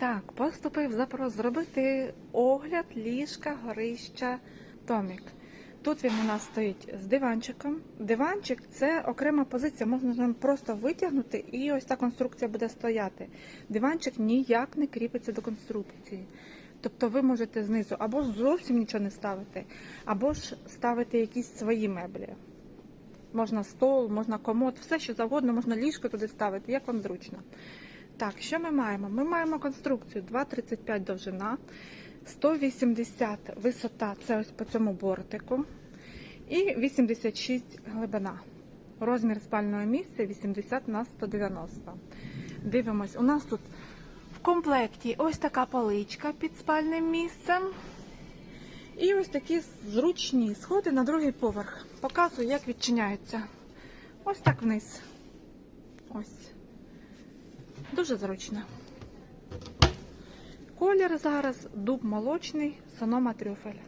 Так, поступив запрос зробити огляд ліжка, горища, томік. Тут він у нас стоїть з диванчиком. Диванчик це окрема позиція, можна нам просто витягнути і ось та конструкція буде стояти. Диванчик ніяк не кріпиться до конструкції. Тобто ви можете знизу або зовсім нічого не ставити, або ж ставити якісь свої меблі. Можна стол, можна комод, все що завгодно, можна ліжко туди ставити, як вам зручно. Так, що ми маємо? Ми маємо конструкцію 2,35 довжина, 180 висота, це ось по цьому бортику, і 86 глибина. Розмір спального місця 80 на 190. Дивимось, у нас тут в комплекті ось така поличка під спальним місцем. І ось такі зручні сходи на другий поверх. Показую, як відчиняються. Ось так вниз. Ось. Дуже зручно. Колір зараз дуб молочний, сонома трюфель.